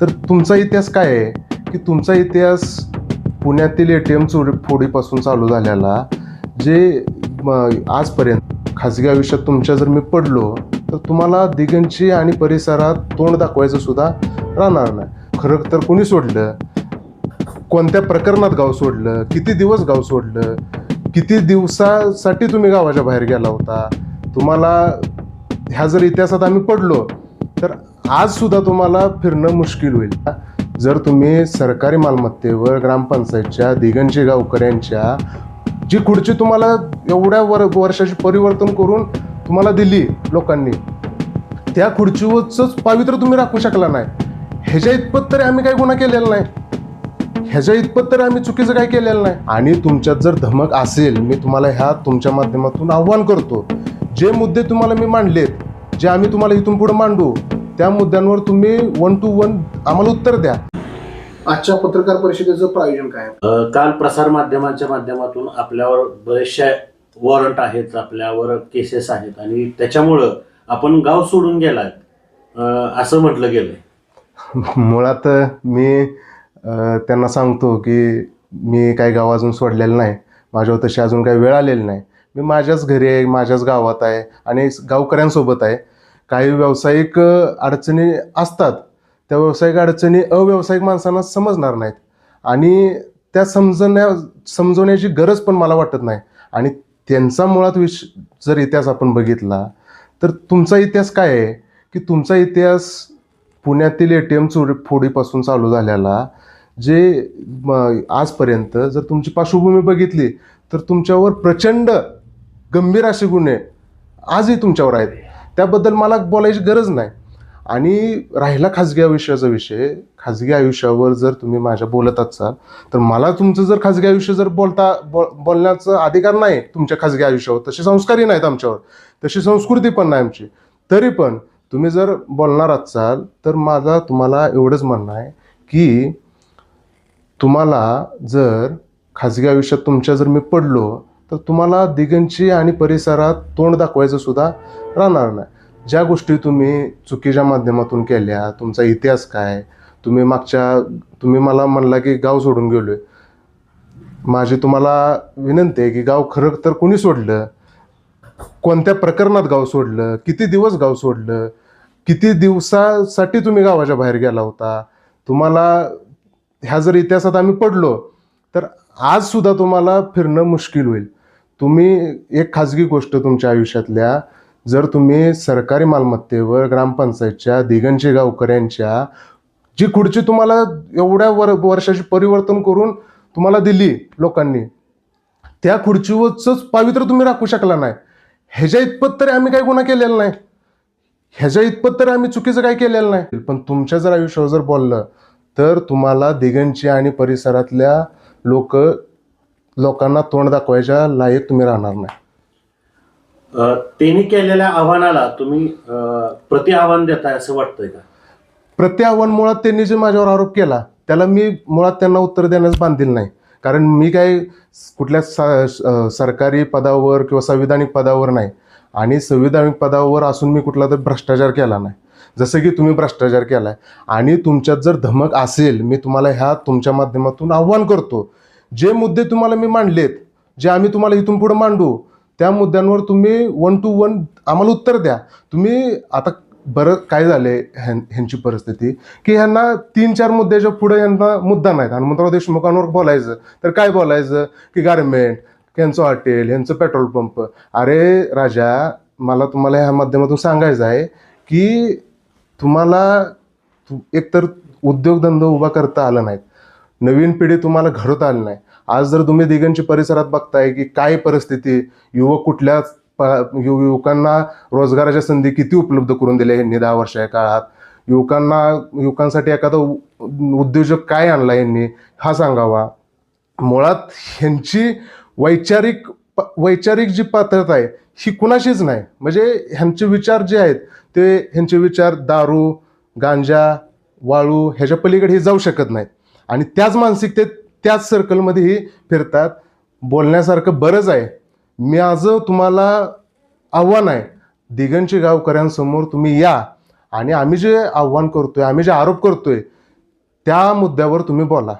तर तुमचा इतिहास काय आहे? की तुमचा इतिहास पुण्यातील ए टी एम चोरी फोडीपासून चालू झालेला जे आजपर्यंत खाजगी आयुष्यात तुमच्या जर मी पडलो तर तुम्हाला दिगंची आणि परिसरात तोंड दाखवायचं सुद्धा राहणार नाही. खरं तर कोणी सोडलं? कोणत्या प्रकरणात गाव सोडलं? किती दिवस गाव सोडलं? किती दिवसासाठी तुम्ही गावाच्या बाहेर गेला होता? तुम्हाला ह्या जर इतिहासात आम्ही पडलो तर आज सुद्धा तुम्हाला फिरणं मुश्किल होईल. जर तुम्ही सरकारी मालमत्तेवर ग्रामपंचायतच्या दिगंजी गावकऱ्यांच्या जी खुर्ची तुम्हाला एवढ्या वर वर्षाची परिवर्तन करून तुम्हाला दिली लोकांनी त्या खुर्चीवरच पावित्र्य तुम्ही राखू शकला नाही. ह्याच्या इतपत तरी आम्ही काही गुन्हा केलेला नाही. ह्याच्या इतपत तरी आम्ही चुकीचं काही केलेलं नाही. आणि तुमच्यात जर धमक असेल मी तुम्हाला ह्या तुमच्या माध्यमातून आव्हान करतो. जे मुद्दे तुम्हाला मी मांडलेत जे आम्ही तुम्हाला इथून पुढे मांडू त्या मुद्द्यांवर तुम्ही वन टू वन आम्हाला उत्तर द्या. आजच्या पत्रकार परिषदेचं प्रायोजन काय? आहे? काल प्रसारमाध्यमांच्या माध्यमातून आपल्यावर बरेचशा वॉरंट आहेत आपल्यावर केसेस आहेत आणि त्याच्यामुळं आपण गाव सोडून गेलाय अ, असं म्हटलं गेलंय. मुळात मी अ, त्यांना सांगतो की मी काही गाव अजून सोडलेलं नाही. माझ्यावर तशी अजून काही वेळ आलेली नाही. मी माझ्याच घरी आहे माझ्याच गावात आहे आणि गावकऱ्यांसोबत आहे. काही व्यावसायिक अडचणी असतात. त्या व्यावसायिक अडचणी अव्यावसायिक माणसांना समजणार नाहीत. आणि त्या समजण्या समजवण्याची गरज पण मला वाटत नाही. आणि त्यांचा मुळात विश जर इतिहास आपण बघितला तर तुमचा इतिहास काय आहे? की तुमचा इतिहास पुण्यातील ए टी एम चोरी फोडीपासून चालू झालेला जे आजपर्यंत जर तुमची पार्श्वभूमी बघितली तर तुमच्यावर प्रचंड गंभीर असे गुन्हे आजही तुमच्यावर आहेत. त्याबद्दल मला बोलायची गरज नाही. आणि राहिला खाजगी आयुष्याचा विषय खाजगी आयुष्यावर जर तुम्ही माझ्या बोलत असाल तर मला तुमचं जर खाजगी आयुष्य जर बोलता बो बोलण्याचा अधिकार नाही तुमच्या खाजगी आयुष्यावर तसे संस्कारही नाहीत आमच्यावर तशी संस्कृती पण नाही आमची. तरी पण तुम्ही जर बोलणार असाल तर माझा तुम्हाला एवढंच म्हणणं आहे की तुम्हाला जर खाजगी आयुष्यात तुमच्या जर मी पडलो तर तुम्हाला दिगंची आणि परिसरात तोंड दाखवायचं सुद्धा राहणार नाही. ज्या गोष्टी तुम्ही चुकीच्या माध्यमातून केल्या तुमचा इतिहास काय तुम्ही मागच्या तुम्ही मला म्हणला की गाव सोडून गेलो आहे माझी तुम्हाला विनंती आहे की गाव खरं तर कोणी सोडलं? कोणत्या प्रकरणात गाव सोडलं? किती दिवस गाव सोडलं? किती दिवसासाठी तुम्ही गावाच्या बाहेर गेला होता? तुम्हाला ह्या जर इतिहासात आम्ही पडलो तर आज सुद्धा तुम्हाला फिरणं मुश्किल होईल. तुम्ही एक खाजगी गोष्ट तुमच्या आयुष्यातल्या जर तुम्ही सरकारी मालमत्तेवर ग्रामपंचायतच्या दिगंजी गावकऱ्यांच्या जी खुर्ची तुम्हाला एवढ्या वर वर्षाची परिवर्तन करून तुम्हाला दिली लोकांनी त्या खुर्चीवरच पावित्र्य तुम्ही राखू शकला नाही. ह्याच्या इतपत तरी आम्ही काही गुन्हा केलेला नाही. ह्याच्या इतपत तरी आम्ही चुकीचं काही केलेलं नाही. पण तुमच्या जर आयुष्यावर जर बोललं तर तुम्हाला दिगंची आणि परिसरातल्या लोक लोकांना तोंड दाखवायच्या लायक तुम्ही राहणार नाही. अ, त्यांनी केलेल्या आव्हानाला तुम्ही अ, प्रति आव्हान देताय असं वाटतंय का? प्रत्याव्हान मुळात त्यांनी जे माझ्यावर आरोप केला त्याला मी मुळात त्यांना उत्तर देण्यास बांधील नाही. कारण मी काही कुठल्या स- अ, सरकारी पदावर किंवा संविधानिक पदावर नाही. आणि संविधानिक पदावर असून मी कुठला तर भ्रष्टाचार केला नाही. जसं की तुम्ही भ्रष्टाचार केलाय. आणि तुमच्यात जर धमक असेल मी तुम्हाला ह्या तुमच्या माध्यमातून आव्हान करतो. जे मुद्दे तुम्हाला मी मांडलेत जे आम्ही तुम्हाला इथून पुढे मांडू त्या मुद्द्यांवर तुम्ही वन टू वन आम्हाला उत्तर द्या. तुम्ही आता बरं काय झाले ह्यां ह्यांची परिस्थिती? की ह्यांना तीन चार मुद्द्याच्या पुढे यांना मुद्दा नाहीत. हनुमंतराव देशमुखांवर बोलायचं तर काय बोलायचं? की गारमेंट यांचं हॉटेल ह्यांचं पेट्रोल पंप अरे राजा मला तुम्हाला ह्या माध्यमातून सांगायचं आहे की तुम्हाला एकतर उद्योगधंदा उभा करता आला नाहीत. नवीन पिढी तुम्हाला घडवता आली नाही. आज जर तुम्ही दिगंची परिसरात बघताय की काय परिस्थिती युवक कुठल्या प- यु- युवकांना रोजगाराच्या संधी किती उपलब्ध करून दिल्या यांनी दहा वर्षाच्या काळात? युवकांना युवकांसाठी एखादा उ- उद्योजक काय आणला यांनी? हा सांगावा. मुळात ह्यांची वैचारिक प- वैचारिक जी पात्रता आहे ही कुणाशीच नाही. म्हणजे ह्यांचे विचार जे आहेत ते ह्यांचे विचार दारू गांजा वाळू ह्याच्या पलीकडे हे जाऊ शकत नाहीत. आणि त्याच मानसिकतेत त्याच सर्कलमध्येही फिरतात. बोलण्यासारखं बरंच आहे. मी आज तुम्हाला आव्हान आहे. दिगंची गावकऱ्यांसमोर तुम्ही या. आणि आम्ही जे आव्हान करतोय आम्ही जे आरोप करतोय त्या मुद्द्यावर तुम्ही बोला.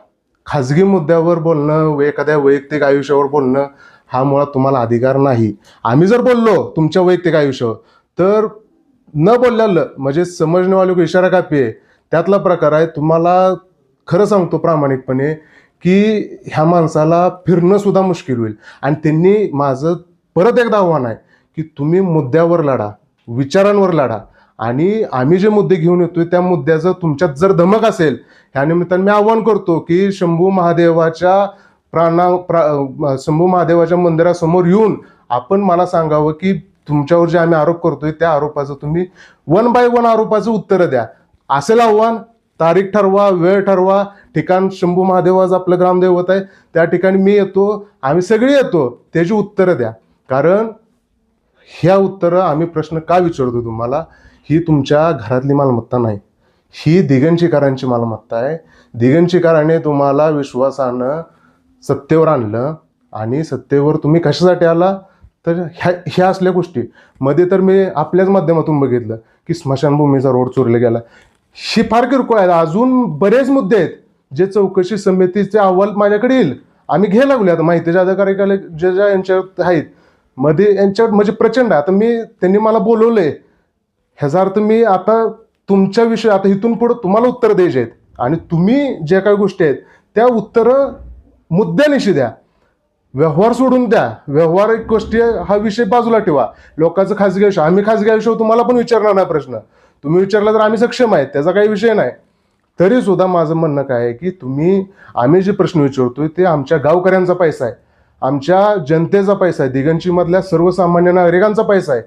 खाजगी मुद्द्यावर बोलणं व एखाद्या वैयक्तिक आयुष्यावर बोलणं हा मुळात तुम्हाला अधिकार नाही. आम्ही जर बोललो तुमच्या वैयक्तिक आयुष्यावर तर न बोलल्यालं म्हणजे समजणेवाले को इशारा कापी आहे. त्यातला प्रकार आहे तुम्हाला खरं सांगतो प्रामाणिकपणे की ह्या माणसाला फिरणं सुद्धा मुश्किल होईल. आणि त्यांनी माझं परत एकदा आव्हान आहे की तुम्ही मुद्द्यावर लढा विचारांवर लढा. आणि आम्ही जे मुद्दे घेऊन येतोय त्या मुद्द्याचं तुमच्यात जर धमक असेल ह्या निमित्ताने मी आव्हान करतो की शंभू महादेवाच्या प्राणा प्रा शंभू महादेवाच्या मंदिरासमोर येऊन आपण मला सांगावं की तुमच्यावर जे आम्ही आरोप करतोय त्या आरोपाचं तुम्ही वन बाय वन आरोपाचं उत्तरं द्या. असेल आव्हान तारीख ठरवा वेळ ठरवा. ठिकाण शंभू महादेवाचं आपलं ग्रामदैवत आहे. त्या ठिकाणी मी येतो. आम्ही सगळे येतो. त्याची उत्तरं द्या. कारण ह्या उत्तरं आम्ही प्रश्न का विचारतो तुम्हाला? ही तुमच्या घरातली मालमत्ता नाही. ही दिगंचिकारांची मालमत्ता आहे. दिगंचिकाराने तुम्हाला विश्वासानं सत्तेवर आणलं आणि सत्तेवर तुम्ही कशासाठी आला? तर ह्या ह्या असल्या गोष्टी. मध्ये तर मी आपल्याच माध्यमातून बघितलं की स्मशानभूमीचा रोड चोरला गेला. शिफार किरकोळ आहे अजून बरेच मुद्दे आहेत जे चौकशी समितीचे अहवाल माझ्याकडे येईल. आम्ही घ्यायला लागले आता माहितीच्या अधिकारी जे ज्या यांच्यात आहेत मध्ये यांच्यात म्हणजे प्रचंड आहे. आता मी त्यांनी मला बोलवलंय. ह्याचा अर्थ मी आता तुमच्या विषयी आता इथून पुढं तुम्हाला उत्तर द्यायचे आहेत. आणि तुम्ही ज्या काही गोष्टी आहेत त्या उत्तरं मुद्द्यानिशी द्या. व्यवहार सोडून द्या. व्यवहारिक गोष्टी हा विषय बाजूला ठेवा. लोकांचं खाजगी आयुष्य आम्ही खाजगी आयुष्य तुम्हाला पण विचारणार नाही प्रश्न. तुम्ही विचारला तर आम्ही सक्षम आहेत त्याचा काही विषय नाही. तरी सुद्धा माझं म्हणणं काय आहे की तुम्ही आम्ही जे प्रश्न विचारतोय ते आमच्या गावकऱ्यांचा पैसा आहे. आमच्या जनतेचा पैसा आहे दिगंचीमधल्या सर्वसामान्य नागरिकांचा पैसा आहे.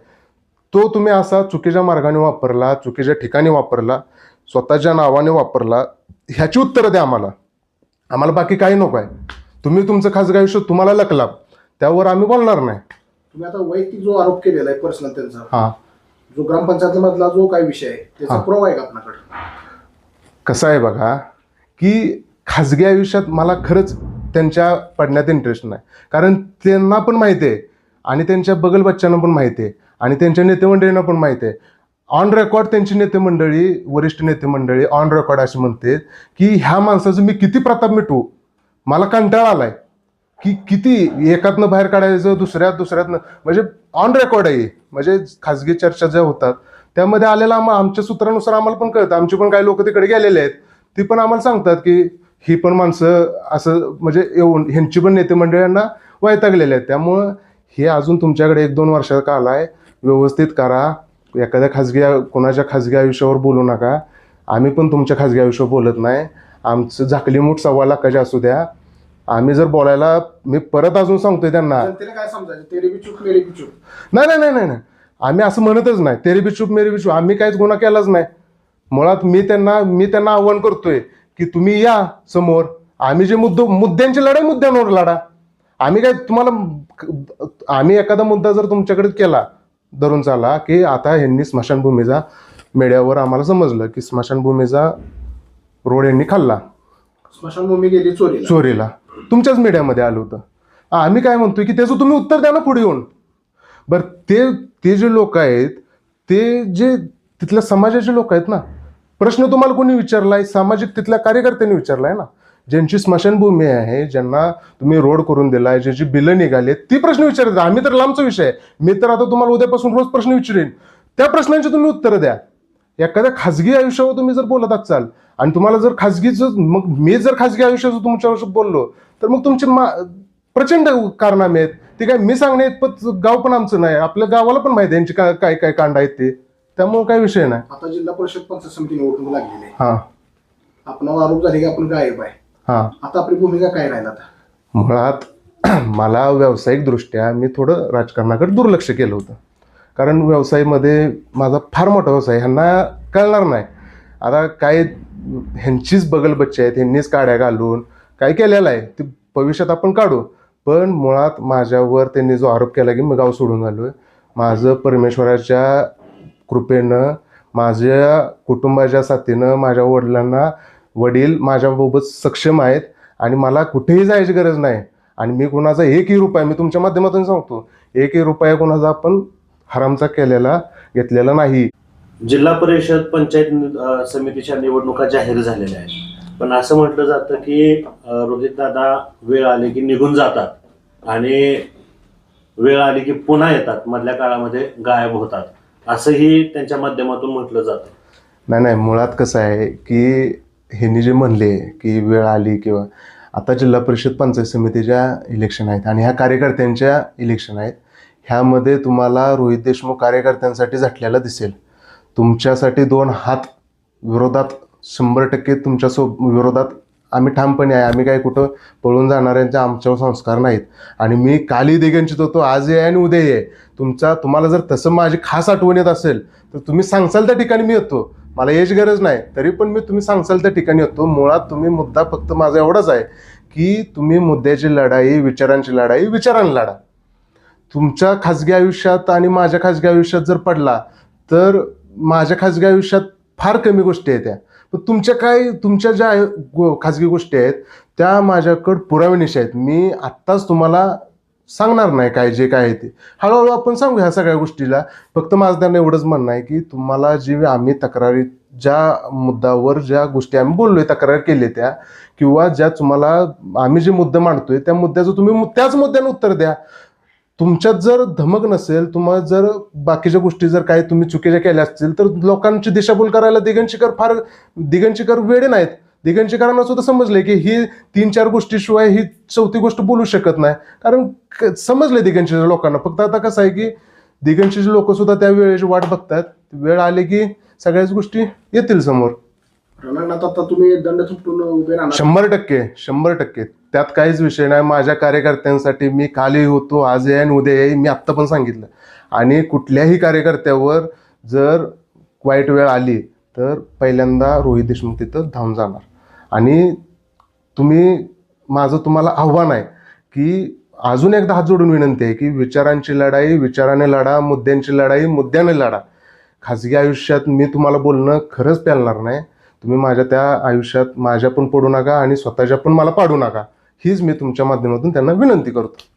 तो तुम्ही असा चुकीच्या मार्गाने वापरला चुकीच्या ठिकाणी वापरला स्वतःच्या नावाने वापरला ह्याची उत्तरं द्या आम्हाला. आम्हाला बाकी काही नको आहे. तुम्ही तुमचं खाजगी आयुष्य तुम्हाला लकला त्यावर आम्ही बोलणार नाही. तुम्ही आता वैयक्तिक जो आरोप केलेला आहे पर्सनल त्यांचा हां. जो ग्रामपंचायतीमधला जो काही विषय आहे त्याचा हा. पुरावा आहे का आपल्याकडे? कसं आहे बघा की खाजगी आयुष्यात मला खरंच त्यांच्या पडण्यात इंटरेस्ट नाही. कारण त्यांना पण माहिती आहे आणि त्यांच्या बगल बच्च्यांना पण माहिती आहे आणि त्यांच्या नेतेमंडळींना पण माहिती आहे. ऑन रेकॉर्ड त्यांची नेते मंडळी वरिष्ठ नेते मंडळी ऑन रेकॉर्ड अशी म्हणते की ह्या माणसाचं मी किती प्रताप मिटवू? मला कंटाळा आलाय. की किती एकातनं बाहेर काढायचं दुसऱ्यात दुसऱ्यातनं? म्हणजे ऑन रेकॉर्ड आहे म्हणजे खाजगी चर्चा ज्या होतात त्यामध्ये आलेला आम आमच्या सूत्रानुसार आम्हाला पण कळतं. आमचे पण काही लोक तिकडे गेलेले आहेत. ती पण आम्हाला सांगतात की ही पण माणसं असं म्हणजे येऊन ह्यांची पण नेते मंडळांना वैतागलेले आहेत. त्यामुळं हे अजून तुमच्याकडे एक दोन वर्षाचा काल आहे. व्यवस्थित करा. एखाद्या खाजगी कोणाच्या खाजगी आयुष्यावर बोलू नका. आम्ही पण तुमच्या खाजगी आयुष्यावर बोलत नाही. आमचं झाकली मूठ सव्वा लाखाची असू द्या. आम्ही जर बोलायला मी परत अजून सांगतोय त्यांना. जनतेला काय समजायचं? तेरे बी चूक मेरे बी चूक. नाही नाही नाही नाही नाही. आम्ही असं म्हणतच नाही. तेरी बिचूप मेरी बिचूप आम्ही काहीच गुन्हा केलाच नाही. मुळात मी त्यांना मी त्यांना आव्हान करतोय की तुम्ही या समोर. आम्ही जे मुद्दे मुद्द्यांची लढाई मुद्द्यांवर लढा. आम्ही काय तुम्हाला आम्ही एखादा मुद्दा जर तुमच्याकडे केला धरून चाला की आता यांनी स्मशानभूमीचा मीडियावर आम्हाला समजलं की स्मशानभूमीचा रोड यांनी खाल्ला. स्मशानभूमी गेली चोरीला. चोरीला. तुमच्याच मीडियामध्ये आलं होतं. आम्ही काय म्हणतोय की त्याचं तुम्ही उत्तर द्या ना पुढे येऊन. बरं ते ते जे लोक आहेत ते जे तिथल्या समाजाचे लोक आहेत ना प्रश्न तुम्हाला कोणी विचारलाय? सामाजिक तिथल्या कार्यकर्त्यांनी विचारलाय ना? ज्यांची स्मशानभूमी आहे ज्यांना तुम्ही रोड करून दिलाय ज्यांची बिलं निघाली ती प्रश्न विचारत आम्ही तर लांबचा विषय आहे. मी तर आता तुम्हाला उद्यापासून रोज प्रश्न विचारेन. त्या प्रश्नांची तुम्ही उत्तरं द्या. एखाद्या खाजगी आयुष्यावर तुम्ही जर बोलत असाल आणि तुम्हाला जर खाजगीचं मग मी जर खाजगी आयुष्याचं तुमच्यावर बोललो तर मग तुमचे मा प्रचंड कारनामे आहेत. ते काय मी सांगणे पण गाव पण आमचं नाही आपल्या गावाला पण माहिती आहे यांची काय काय काय कांड आहेत ते. त्यामुळे काय विषय नाही. आता जिल्हा परिषद पंचायत समिती निवडणूक लागलेली आहे. हां. आपण आरोप झाले की आपण गायब आहे. हां. आता आपली भूमिका काय राहील आता? मुळात मला व्यावसायिकदृष्ट्या मी थोडं राजकारणाकडे दुर्लक्ष केलं होतं. कारण व्यवसायामध्ये माझा फार मोठा व्यवसाय ह्यांना कळणार नाही. आता काय ह्यांचीच बगल बच्चे आहेत ह्यांनीच काड्या घालून काय केलेलं आहे ते भविष्यात आपण काढू. पण मुळात माझ्यावर त्यांनी जो आरोप केला की मी गाव सोडून आलो आहे माझं परमेश्वराच्या कृपेनं माझ्या कुटुंबाच्या साथीनं माझ्या वडिलांना वडील माझ्याबाबत सक्षम आहेत आणि मला कुठेही जायची गरज नाही. आणि मी कुणाचा एकही रुपया मी तुमच्या माध्यमातून सांगतो एकही रुपया कुणाचा आपण हरामचा केलेला घेतलेला नाही. जिल्हा परिषद पंचायत नि- समितीच्या निवडणुका जाहीर झालेल्या आहेत. पण असं म्हटलं जातं की रोहित दादा वेळ आली की निघून जातात आणि वेळ आली की पुन्हा येतात मधल्या काळामध्ये गायब होतात. असंही त्यांच्या माध्यमातून म्हटलं जातं. नाही नाही मुळात कसं आहे की ह्यांनी जे म्हणले की वेळ आली किंवा आता जिल्हा परिषद पंचायत समितीच्या इलेक्शन आहेत आणि ह्या कार्यकर्त्यांच्या इलेक्शन आहेत ह्यामध्ये तुम्हाला रोहित देशमुख कार्यकर्त्यांसाठी झटलेला दिसेल. तुमच्यासाठी दोन हात विरोधात शंभर टक्के तुमच्या सो विरोधात आम्ही ठामपणे आहे. आम्ही काय कुठं पळून जाणाऱ्यांचे आमच्यावर संस्कार नाहीत. आणि मी काली दिगंचित होतो आज आहे आणि उद्या आहे. तुमचा तुम्हाला जर तसं माझी खास आठवण येत असेल तर तुम्ही सांगसाल त्या ठिकाणी मी येतो. मला याची गरज नाही. तरी पण मी तुम्ही सांगसाल त्या ठिकाणी येतो. मुळात तुम्ही मुद्दा फक्त माझा एवढाच आहे की तुम्ही मुद्द्याची लढाई विचारांची लढाई विचारांनी लढा. तुमच्या खाजगी आयुष्यात आणि माझ्या खाजगी आयुष्यात जर पडला तर माझ्या खाजगी आयुष्यात फार कमी गोष्टी आहेत त्या. पण तुमच्या काय तुमच्या ज्या गो- खाजगी गोष्टी आहेत त्या माझ्याकडं पुरावेनिशी आहेत. मी आत्ताच तुम्हाला सांगणार नाही काय जे काय आहे ते. हळूहळू आपण सांगू ह्या सगळ्या गोष्टीला. फक्त माझं त्यांना एवढंच म्हणणं आहे की तुम्हाला जी आम्ही तक्रारी ज्या मुद्द्यावर ज्या गोष्टी आम्ही बोललोय तक्रार केली त्या किंवा ज्या तुम्हाला आम्ही जे मुद्दे मांडतोय त्या मुद्द्याचं तुम्ही त्याच मुद्द्यानं उत्तर द्या. तुमच्यात जर धमक नसेल तुम्हाला जर बाकीच्या गोष्टी जर काही तुम्ही चुकीच्या केल्या असतील तर लोकांची दिशाभूल करायला दिगंशिकर फार दिगंशिकर वेळे नाहीत. दिगंशिकरांना सुद्धा समजले की ही तीन चार गोष्टीशिवाय ही चौथी गोष्ट बोलू शकत नाही. कारण समजले दिगंशीच्या लोकांना. फक्त आता कसं आहे की दिगंशीचे लोक सुद्धा त्या वेळेची वाट बघतात वेळ आली की सगळ्याच गोष्टी येतील समोर. आता तुम्ही दंड उभे राहणार. शंभर टक्के शंभर टक्के. त्यात काहीच विषय नाही. माझ्या कार्यकर्त्यांसाठी मी कालही होतो आज आहे आणि उद्या आहे मी आत्ता पण सांगितलं. आणि कुठल्याही कार्यकर्त्यावर जर वाईट वेळ आली तर पहिल्यांदा रोहित देशमुख तिथं धावून जाणार. आणि तुम्ही माझं तुम्हाला आव्हान आहे की अजून एकदा हात जोडून विनंती आहे की विचारांची लढाई विचाराने लढा मुद्द्यांची लढाई मुद्द्याने लढा. खाजगी आयुष्यात मी तुम्हाला बोलणं खरंच पेलणार नाही. तुम्ही माझ्या त्या आयुष्यात माझ्या पण पडू नका आणि स्वतःच्या पण मला पाडू नका. हीच मी तुमच्या माध्यमातून त्यांना विनंती करतो.